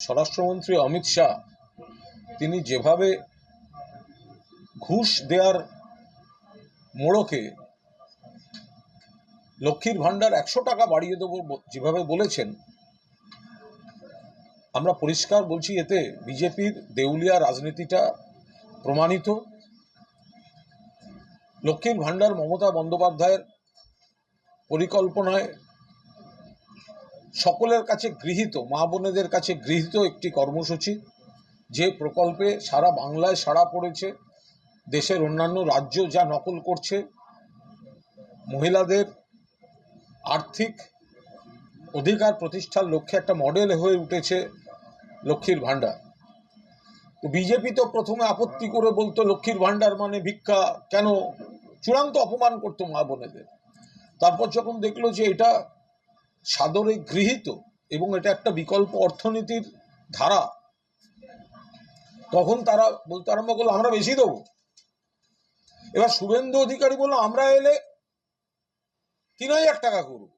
স্বরাষ্ট্রমন্ত্রী অমিত শাহ, তিনি যেভাবে ঘুষ দেওয়ার মোড়কে লক্ষ্মীর ভাণ্ডার একশো টাকা বাড়িয়ে দেবো যেভাবে বলেছেন, আমরা পরিষ্কার বলছি এতে বিজেপির দেউলিয়া রাজনীতিটা প্রমাণিত। লক্ষ্মীর ভাণ্ডার মমতা বন্দ্যোপাধ্যায়ের পরিকল্পনায় সকলের কাছে গৃহীত মা বোনেদের কাছে গৃহীত একটি কর্মসূচি, যে প্রকল্পে সারা বাংলায় সাড়া পড়েছে, দেশের অন্যান্য রাজ্য যা নকল করছে, মহিলাদের আর্থিক অধিকার প্রতিষ্ঠার লক্ষ্যে একটা মডেল হয়ে উঠেছে লক্ষ্মীর ভাণ্ডার। তো বিজেপি তো প্রথমে আপত্তি করে বলতো, লক্ষ্মীর ভাণ্ডার মানে ভিক্ষা, কেন? চূড়ান্ত অপমান করতো মা বোনেদের তারপর যখন দেখল যে এটা সাদরে গৃহীত এবং এটা একটা বিকল্প অর্থনীতির ধারা, তখন তারা বলতে আরম্ভ করল, আমরা বেশি দেবো। এবার শুভেন্দু অধিকারী বলল, আমরা এলে তিন হাজার টাকা করব।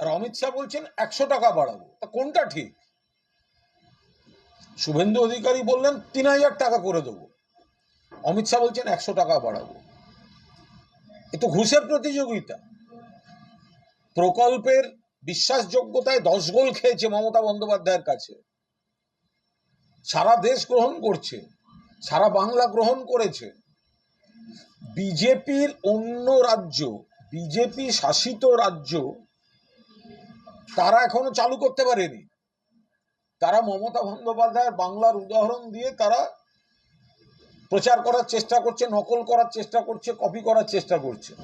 আর অমিত শাহ বলছেন, একশো টাকা বাড়াবো। তা কোনটা ঠিক? শুভেন্দু অধিকারী বললেন, তিন হাজার টাকা করে দেবো। অমিত শাহ বলছেন, একশো টাকা বাড়াবো। এ তো ঘুষের প্রতিযোগিতা। প্রকল্পের বিশ্বাসযোগ্যতায় দশ গোল খেয়েছে মমতা বন্দ্যোপাধ্যায়ের কাছে। সারা দেশ গ্রহণ করছে, সারা বাংলা গ্রহণ করেছে। বিজেপির অন্য রাজ্য, বিজেপি শাসিত রাজ্য, তারা এখনও চালু করতে পারেনি। তারা মমতা বন্দ্যোপাধ্যায়ের বাংলার উদাহরণ দিয়ে তারা প্রচার করার চেষ্টা করছে, নকল করার চেষ্টা করছে কপি করার চেষ্টা করছে।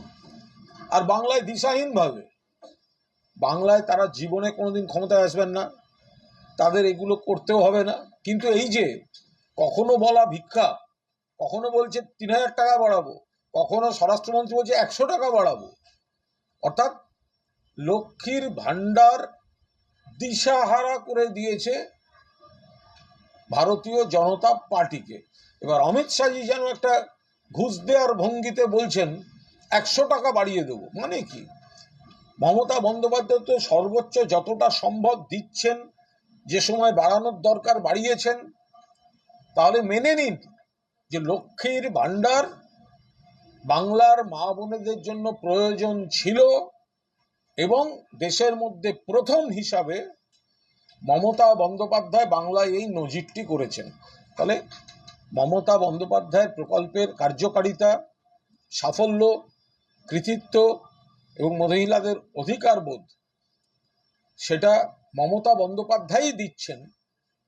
আর বাংলায় দিশাহীনভাবে বাংলায় তারা জীবনে কোনোদিন ক্ষমতায় আসবেন না। তাদের এগুলো করতেও হবে না। কিন্তু এই যে, কখনো বলা ভিক্ষা, কখনো বলছে তিন হাজার টাকা বাড়াবো, কখনো স্বরাষ্ট্রমন্ত্রী বলছে একশো টাকা বাড়াবো। অর্থাৎ লক্ষ্মীর ভাণ্ডার দিশাহারা করে দিয়েছে ভারতীয় জনতা পার্টিকে। এবার অমিত শাহজি যেন একটা ঘুষ দেওয়ার ভঙ্গিতে বলছেন, একশো টাকা বাড়িয়ে দেবো মানে কি? মমতা বন্দ্যোপাধ্যায় তো সর্বোচ্চ যতটা সম্ভব দিচ্ছেন, যে সময় বাড়ানোর দরকার বাড়িয়েছেন, তাহলে মেনে নিন যে লক্ষ্মীর ভাণ্ডার বাংলার মা বোনেদের জন্য প্রয়োজন ছিল এবং দেশের মধ্যে প্রথম হিসাবে মমতা বন্দ্যোপাধ্যায় বাংলায় এই নজিরটি করেছেন। তাহলে মমতা বন্দ্যোপাধ্যায়ের প্রকল্পের কার্যকারিতা, সাফল্য, কৃতিত্ব এবং মহিলাদের অধিকার বোধ, সেটা মমতা বন্দ্যোপাধ্যায়ই দিচ্ছেন,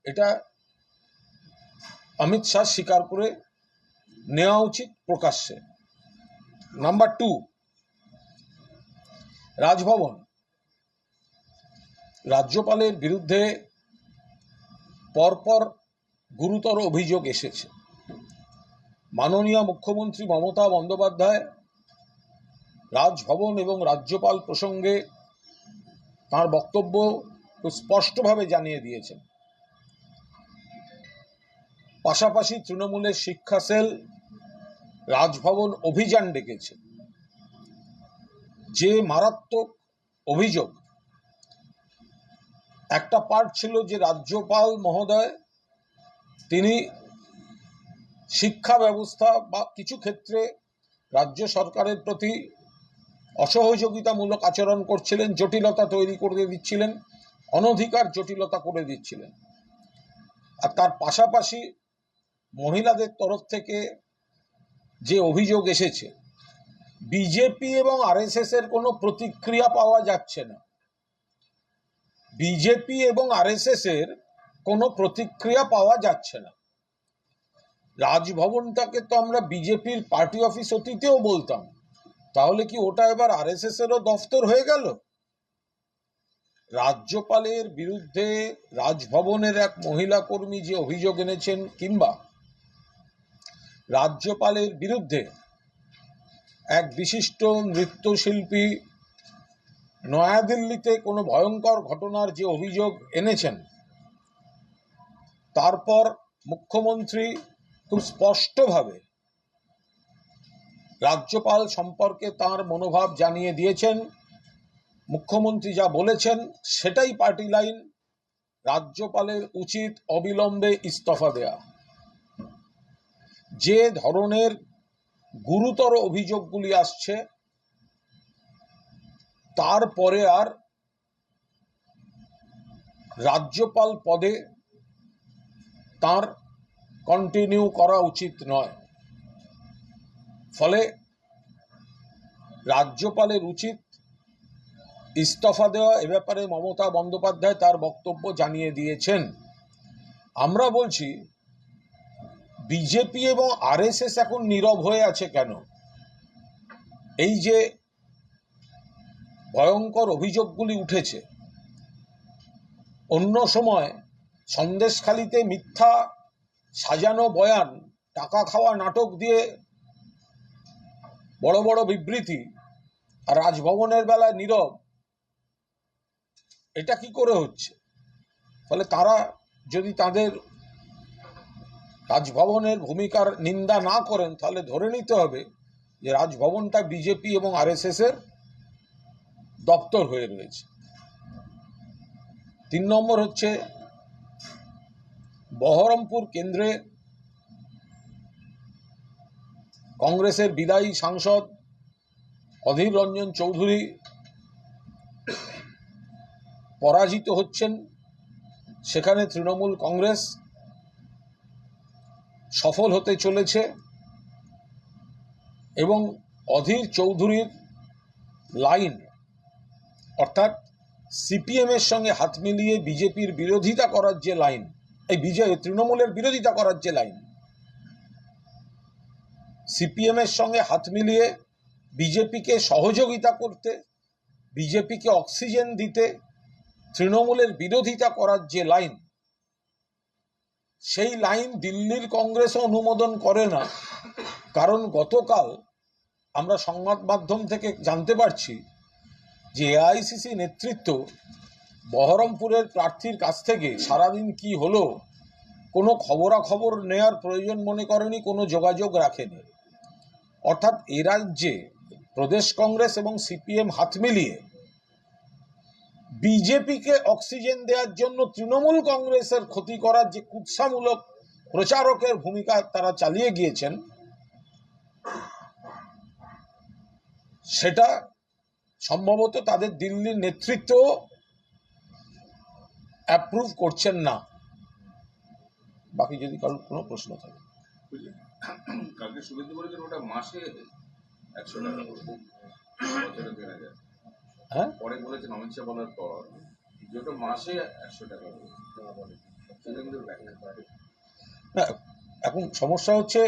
এটা অমিত শাহ স্বীকার করে নেওয়া উচিত প্রকাশ্যে। Number two, Rajbhavan. রাজ্যপালের বিরুদ্ধে পরপর গুরুতর অভিযোগ এসেছে। মাননীয় মুখ্যমন্ত্রী মমতা বন্দ্যোপাধ্যায় রাজভবন এবং রাজ্যপাল প্রসঙ্গে তার বক্তব্য স্পষ্টভাবে জানিয়ে দিয়েছেন। পাশাপাশি তৃণমূলের শিক্ষা সেল রাজভবন অভিযান ডেকেছে। যে মারাত্মক অভিযোগ, একটা পার্ট ছিল যে রাজ্যপাল মহোদয়, তিনি শিক্ষা ব্যবস্থা বা কিছু ক্ষেত্রে রাজ্য সরকারের প্রতি অসহযোগিতামূলক আচরণ করছিলেন, জটিলতা তৈরি করে দিচ্ছিলেন, অনধিকার জটিলতা করে দিচ্ছিলেন। আর তার পাশাপাশি মহিলাদের তরফ থেকে যে অভিযোগ এসেছে, বিজেপি এবং আরএসএস এর কোনো প্রতিক্রিয়া পাওয়া যাচ্ছে না। বিজেপি এবং আরএসএস এর কোনো প্রতিক্রিয়া পাওয়া যাচ্ছে না। রাজভবনটাকে তো আমরা বিজেপির পার্টি অফিস অতীতেও বলতাম। তাহলে কি ওটা এবার আরএসএস এরও দফতর হয়ে গেল? রাজ্যপালের বিরুদ্ধে রাজভবনের এক মহিলা কর্মী যে অভিযোগ এনেছেন কিংবা রাজ্যপালের বিরুদ্ধে এক বিশিষ্ট নৃত্যশিল্পী নয়াদিল্লিতে কোনো ভয়ঙ্কর ঘটনার যে অভিযোগ এনেছেন, তারপর মুখ্যমন্ত্রী খুব স্পষ্টভাবে রাজ্যপাল সম্পর্কে তার মনোভাব জানিয়ে দিয়েছেন, মুখ্যমন্ত্রী যা বলেছেন সেটাই পার্টি লাইন, রাজ্যপালের উচিত অবিলম্বে ইস্তফা দেয়া। যে ধরনের গুরুতর অভিযোগগুলি আসছে তারপরে আর রাজ্যপাল পদে তার কন্টিনিউ করা উচিত নয়। ফলে রাজ্যপালের উচিত ইস্তফা দেওয়া এ ব্যাপারে মমতা বন্দ্যোপাধ্যায় তার বক্তব্য জানিয়ে দিয়েছেন। আমরা বলছি, বিজেপি এবং আরএসএস এখন নীরব হয়ে আছে কেন? এই যে ভয়ঙ্কর অভিযোগগুলি উঠেছে, অন্য সময় সন্দেশখালিতে মিথ্যা সাজানো বয়ান, টাকা খাওয়া নাটক দিয়ে বড় বড় বিবৃতি আর রাজভবনের বেলায় নীরব, এটা কি করে হচ্ছে? ফলে তারা যদি তাদের রাজভবনের ভূমিকার নিন্দা না করেন, তাহলে ধরে নিতে হবে যে রাজভবনটা বিজেপি এবং আরএসএস এর দপ্তর হয়ে রয়েছে। তিন নম্বর হচ্ছে বহরমপুর কেন্দ্রে কংগ্রেসের বিদায়ী সাংসদ অধীর রঞ্জন চৌধুরী পরাজিত হচ্ছেন, সেখানে তৃণমূল কংগ্রেস সফল হতে চলেছে এবং অধীর চৌধুরীর লাইন, অর্থাৎ সিপিএমের সঙ্গে হাত মিলিয়ে বিজেপির বিরোধিতা করার যে লাইন, এই বিজয় তৃণমূলের বিরোধিতা করার যে লাইন সিপিএম এর সঙ্গে হাত মিলিয়ে বিজেপিকে সহযোগিতা করতে, বিজেপিকে অক্সিজেন দিতে, তৃণমূলের বিরোধিতা করার যে লাইন, সেই লাইন দিল্লির কংগ্রেসও অনুমোদন করে না। কারণ গতকাল আমরা সংবাদ মাধ্যম থেকে জানতে পারছি যে এআইসিসি নেতৃত্ব বহরমপুরের প্রার্থীর কাছ থেকে সারাদিন কি হলো, কোনো খবরাখবর নেয়ার প্রয়োজন মনে করেনি, কোনো যোগাযোগ রাখেনি। অর্থাৎ এ রাজ্যে প্রদেশ কংগ্রেস এবং সিপিএম হাত মিলিয়ে বিজেপিকে অক্সিজেন দেওয়ার জন্য তৃণমূল কংগ্রেসের ক্ষতি করার যে কুৎসামূলক প্রচারকের ভূমিকা তারা চালিয়ে গিয়েছেন, সেটা সম্ভবত তাদের দিল্লির নেতৃত্ব অ্যাপ্রুভ করছেন না বাকি যদি কারোর কোনো প্রশ্ন থাকে? কালকে শুভেন্দু বলেছেন ওটা মাসে একশো টাকা বছরে হ্যাঁ? পরে বলেছেন অমিত শাহ বলার পর যে ওটা মাসে একশো টাকা না এখন সমস্যা হচ্ছে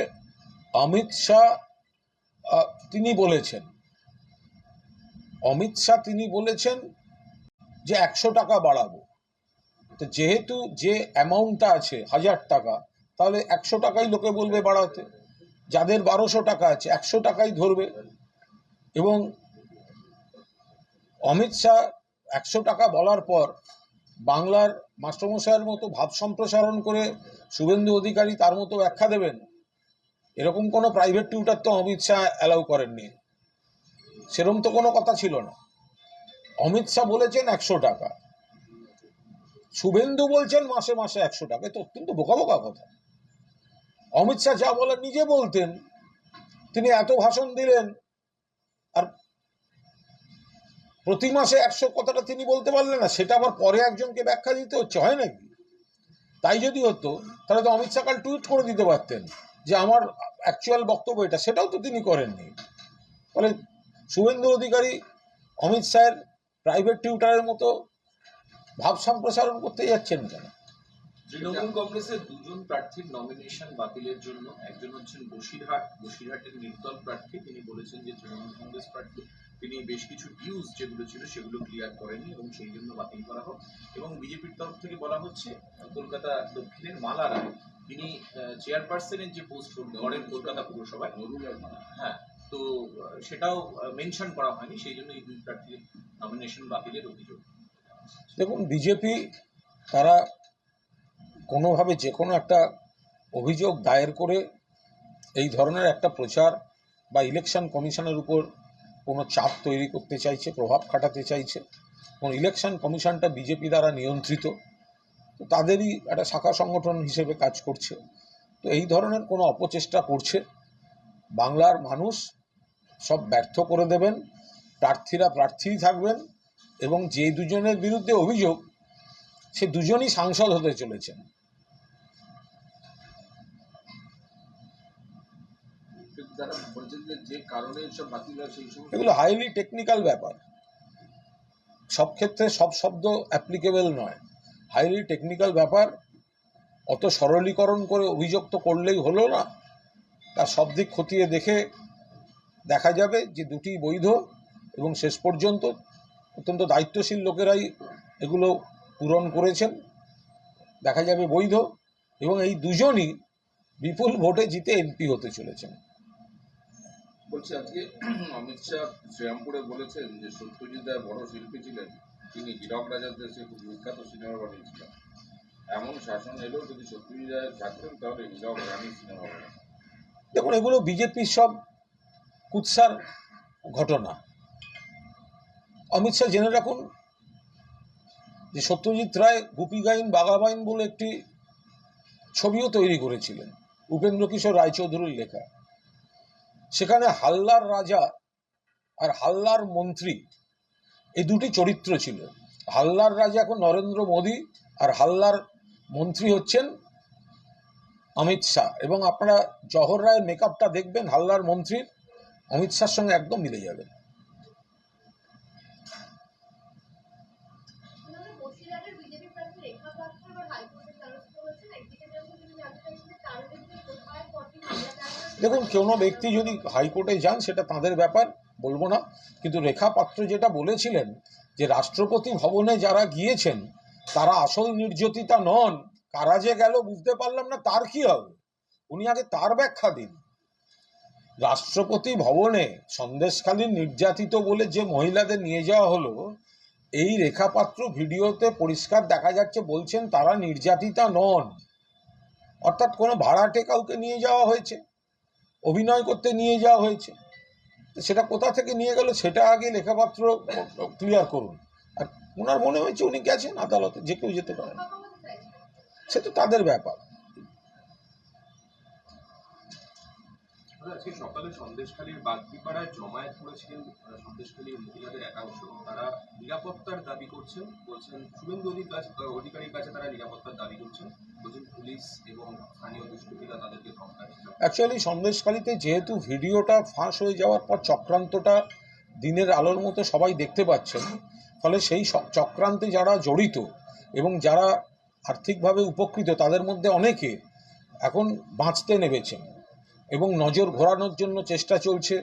অমিত শাহ তিনি বলেছেন। অমিত শাহ তিনি বলেছেন যে একশো টাকা বাড়াবো। তো যেহেতু যে অ্যামাউন্টটা আছে হাজার টাকা তাহলে একশো টাকাই লোকে বলবে বাড়াতে। যাদের বারোশো টাকা আছে, একশো টাকাই ধরবে। এবং অমিত শাহ একশো টাকা বলার পর বাংলার মাস্টারমশাইয়ের মতো ভাব সম্প্রসারণ করে শুভেন্দু অধিকারী তার মতো ব্যাখ্যা দেবেন? এরকম কোনো প্রাইভেট টিউটার তো অমিত শাহ অ্যালাউ করেননি। সেরম তো কোনো কথা ছিল না। অমিত শাহ বলেছেন একশো টাকা। শুভেন্দু বলছেন মাসে মাসে একশো টাকা। তো অত্যন্ত বোকা বোকা কথা। অমিত শাহ যা বলার নিজে বলতেন। তিনি এত ভাষণ দিলেন। আর প্রতি মাসে একশো কথাটা তিনি বলতে পারলেন না, সেটা আবার পরে একজনকে ব্যাখ্যা দিতে হচ্ছে, হয় নাকি? তাই যদি হতো, তাহলে তো অমিত শাহ কাল টুইট করে দিতে পারতেন যে আমার অ্যাকচুয়াল বক্তব্য এটা, সেটাও তো তিনি করেননি। ফলে শুভেন্দু অধিকারী অমিত শাহের প্রাইভেট টিউটারের মতো ভাব সম্প্রসারণ করতে যাচ্ছেন কেন? তৃণমূল কংগ্রেসের দুজন প্রার্থীর নমিনেশন বাতিলের জন্য একজন হচ্ছেন বসিরহাট বসিরহাটের নির্দল প্রার্থী তিনি বলেছেন যে তৃণমূল কংগ্রেস প্রার্থী তিনি বেশ কিছু ডিউজ যেগুলো ছিল সেগুলো ক্লিয়ার করেনি এবং সেই জন্য বাতিল করা হোক। এবং বিজেপির তরফ থেকে বলা হচ্ছে কলকাতা দক্ষিণের মালা রায় তিনি চেয়ারপারসনের যে পোস্ট গড়েন কলকাতা পুরসভায় হ্যাঁ তো সেটাও মেনশন করা হয়নি সেই জন্য এই দুই প্রার্থীর নমিনেশন বাতিলের অভিযোগ। দেখুন বিজেপি তারা কোনোভাবে যে কোনো একটা অভিযোগ দায়ের করে এই ধরনের একটা প্রচার বা ইলেকশন কমিশনের উপর কোনো চাপ তৈরি করতে চাইছে, প্রভাব খাটাতে চাইছে, এবং ইলেকশন কমিশনটা বিজেপি দ্বারা নিয়ন্ত্রিত, তো তাদেরই একটা শাখা সংগঠন হিসেবে কাজ করছে। তো এই ধরনের কোনো অপচেষ্টা করছে। বাংলার মানুষ সব ব্যর্থ করে দেবেন, প্রার্থীরা প্রার্থীই থাকবেন, এবং যে দুজনের বিরুদ্ধে অভিযোগ, সে দুজনই সাংসদ হতে চলেছেন। এগুলো হাইলি টেকনিক্যাল ব্যাপার। সব ক্ষেত্রে সব শব্দ অ্যাপ্লিকেবল নয়। হাইলি টেকনিক্যাল ব্যাপার, অত সরলীকরণ করে অভিযোগ তো করলেই হলো না। তার সব দিক খতিয়ে দেখে দেখা যাবে যে দুটি বৈধ এবং শেষ পর্যন্ত অত্যন্ত দায়িত্বশীল লোকেরাই এগুলো পূরণ করেছেন। দেখা যাবে বৈধ এবং এই দুজনই বিপুল ভোটে জিতে এমপি হতে চলেছেন। বলছি আজকে অমিত শাহ শ্রীরামপুরে বলেছেন যে সত্যজিৎ রায় বড় শিল্পী ছিলেন। তিনি হীরক রাজার দেশে খুব বিখ্যাত সিনেমা বানিয়েছিলেন। এমন শাসন এলেও যদি সত্যজিৎ রায় থাকতেন, তাহলে হীরক রানী সিনেমা বানাতেন। দেখুন, এগুলো বিজেপির সব কুৎসার ঘটনা। অমিত শাহ জেনে রাখুন যে সত্যজিৎ রায় গুপিগাইন বাগাবাইন বলে একটি ছবিও তৈরি করেছিলেন। উপেন্দ্র কিশোর রায়চৌধুরীর লেখা। সেখানে হাল্লার রাজা আর হাল্লার মন্ত্রী, এই দুটি চরিত্র ছিল। হাল্লার রাজা এখন নরেন্দ্র মোদী আর হাল্লার মন্ত্রী হচ্ছেন অমিত শাহ। এবং আপনারা জহর রায়ের মেকআপটা দেখবেন, হাল্লার মন্ত্রীর, অমিত শাহর সঙ্গে একদম মিলে যাবে। দেখুন কোনো ব্যক্তি যদি হাইকোর্টে যান, সেটা তাদের ব্যাপার, বলব না। কিন্তু রেখা পাত্র যেটা বলেছিলেন, যে রাষ্ট্রপতি ভবনে যারা গিয়েছেন, তারা আসল নির্যাতিতা নন। কারা যে গেল বুঝতে পারলাম না, তার কি হবে? উনি আগে তার ব্যাখ্যা দিন। রাষ্ট্রপতি ভবনে সন্দেশখালীর নির্যাতিত বলে যে মহিলাদের নিয়ে যাওয়া হলো, এই রেখাপাত্র ভিডিওতে পরিষ্কার দেখা যাচ্ছে, বলছেন তারা নির্যাতিতা নন। অর্থাৎ কোনো ভাড়াটে কাউকে নিয়ে যাওয়া হয়েছে। অভিনয় করতে নিয়ে যাওয়া হয়েছে। সেটা কোথা থেকে নিয়ে গেল সেটা আগে লেখাপাত্র ক্লিয়ার করুন। আর ওনার মনে হয়েছে উনি গেছেন আদালতে, যে কেউ যেতে পারে কথা সে তো তাদের ব্যাপার। আজকে সকালে সন্দেশখালীর জমায়েত করেছিলেন সন্দেশখালীর মহিলাদের একাংশ। তারা নিরাপত্তার দাবি করছেন, বলছেন অধিকারীর কাছে তারা নিরাপত্তার দাবি করছেন। বলছেন পুলিশ এবং স্থানীয় দুষ্কৃতীরা তাদেরকে ধমকাচ্ছে। অ্যাকচুয়ালি সন্দেশখালিতে যেহেতু ভিডিওটা ফাঁস হয়ে যাওয়ার পর চক্রান্তটা দিনের আলোর মতো সবাই দেখতে পাচ্ছেন ফলে সেই চক্রান্তে যারা জড়িত এবং যারা আর্থিকভাবে উপকৃত, তাদের মধ্যে অনেকে এখন বাঁচতে নেমেছেন এবং নজর ঘোরানোর জন্য চেষ্টা চলছে।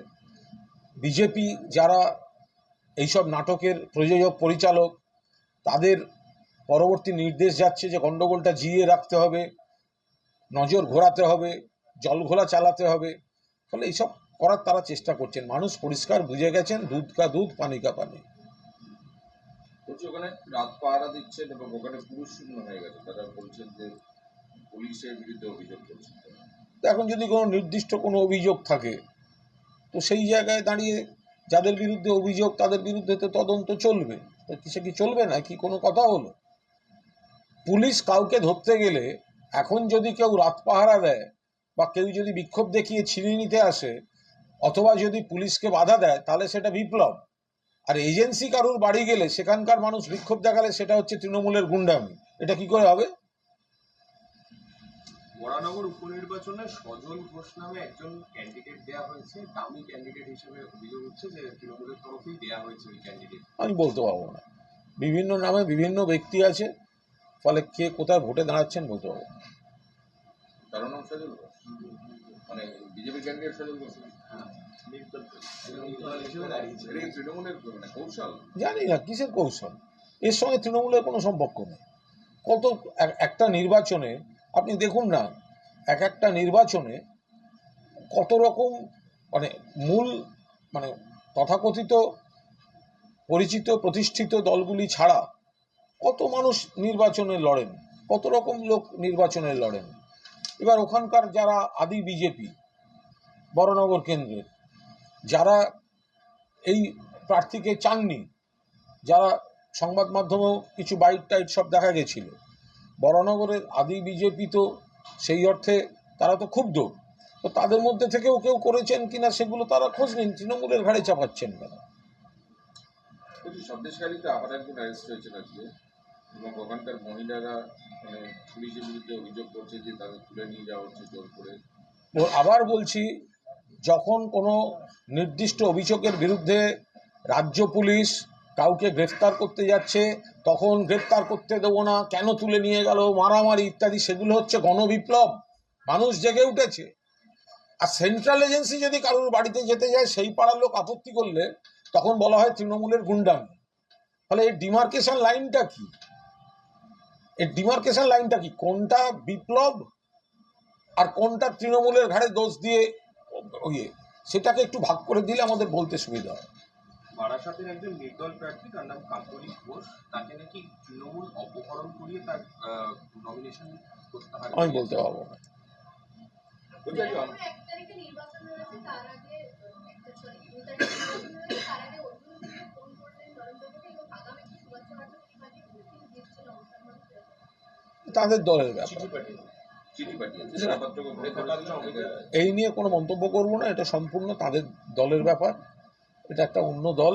বিজেপি যারা এইসব নাটকের প্রযোজক, পরিচালক, তাদের পরবর্তী নির্দেশ যাচ্ছে যে গণ্ডগোলটা জিয়ে রাখতে হবে, নজর ঘোরাতে হবে। জল ঘোলা চালাতে হবে। ফলে এইসব করার তারা চেষ্টা করছেন। মানুষ পরিষ্কার বুঝে গেছেন দুধ কা দুধ পানি কা পানি। ওখানে রাত পাহারা দিচ্ছেন এবং ওখানে পুরুষ শূন্য হয়ে গেছে। তারা বলছেন যে পুলিশের বিরুদ্ধে অভিযোগ করছেন। তো এখন যদি কোনো নির্দিষ্ট কোনো অভিযোগ থাকে তো সেই জায়গায় দাঁড়িয়ে যাদের বিরুদ্ধে অভিযোগ তাদের বিরুদ্ধে তো তদন্ত চলবে। তো কি সে কি চলবে না? কি কোনো কথা হলো? পুলিশ কাউকে ধরতে গেলে এখন যদি কেউ রাত পাহারা দেয় বা কেউ যদি বিক্ষোভ দেখিয়ে ছিনিয়ে নিতে আসে অথবা যদি পুলিশকে বাধা দেয় তাহলে সেটা বিপ্লব। আর এজেন্সি কারুর বাড়ি গেলে সেখানকার মানুষ বিক্ষোভ দেখালে সেটা হচ্ছে তৃণমূলের গুন্ডামি। এটা কি করে হবে? বরানগর উপনির্বাচনে সজল ঘোষ নামে একজন ক্যান্ডিডেট দেওয়া হয়েছে। দামি ক্যান্ডিডেট হিসেবে অভিযোগ হচ্ছে যে তৃণমূলের তরফেই দেওয়া হয়েছে ওই ক্যান্ডিডেট আমি বলতে পারব না। বিভিন্ন নামে বিভিন্ন ব্যক্তি আছে ফলে কে কোথায় ভোটে দাঁড়াচ্ছেন বলতে পারব না। তার সজল ঘোষ। মানে বিজেপি মানে জানি না, কিসের কৌশল? এর সঙ্গে তৃণমূলের কোনো সম্পর্ক নেই। কত একটা নির্বাচনে, আপনি দেখুন না, এক একটা নির্বাচনে কত রকম মানে মূল মানে তথাকথিত পরিচিত প্রতিষ্ঠিত দলগুলি ছাড়া কত মানুষ নির্বাচনে লড়েন, কত রকম লোক নির্বাচনে লড়েন। এবার ওখানকার যারা আদি বিজেপি, বড়নগর কেন্দ্রের, যারা এই প্রার্থীকে চাননি, যারা সংবাদ মাধ্যমেও কিছু বাইট টাইট সব দেখা গেছিল বরানগরের আদি বিজেপি তো সেই অর্থে তারা তো ক্ষুব্ধ। তো তাদের মধ্যে থেকেও কেউ করেছেন কিনা সেগুলো তারা খোঁজ নিন, তৃণমূলের ঘাড়ে চাপাচ্ছেন কেন? আবার আজকে। এবং ওখানকার মহিলারা মানে পুলিশের বিরুদ্ধে অভিযোগ করছে যে তাদের তুলে নিয়ে যাওয়া হচ্ছে জোর করে। আবার বলছি, যখন কোনো নির্দিষ্ট অভিযোগের বিরুদ্ধে রাজ্য পুলিশ কাউকে গ্রেফতার করতে যাচ্ছে, তখন গ্রেফতার করতে দেবো না, কেন তুলে নিয়ে গেল, মারামারি ইত্যাদি, সেগুলো হচ্ছে গণবিপ্লব। মানুষ জেগে উঠেছে। আর সেন্ট্রাল এজেন্সি যদি কারোর বাড়িতে যেতে যায়, সেই পাড়ার লোক আপত্তি করলে তখন বলা হয় তৃণমূলের গুন্ডামি। ফলে এই ডিমার্কেশন লাইনটা কি? এই ডিমার্কেশন লাইনটা কি? কোনটা বিপ্লব আর কোনটা তৃণমূলের ঘাড়ে দোষ দিয়ে ইয়ে সেটাকে একটু ভাগ করে দিলে আমাদের বলতে সুবিধা হয়। বারাসাতের একজন নির্দল প্রার্থী তার নাম কাকলি ঘোষ তাকে নাকি তৃণমূল অপহরণ করিয়ে তার নমিনেশন করতে আমি বলতে পারব না। নির্বাচন তার আগে তাদের দলের ব্যাপার। এই নিয়ে কোনো মন্তব্য করব না এটা সম্পূর্ণ তাদের দলের ব্যাপার। এটা একটা অন্য দল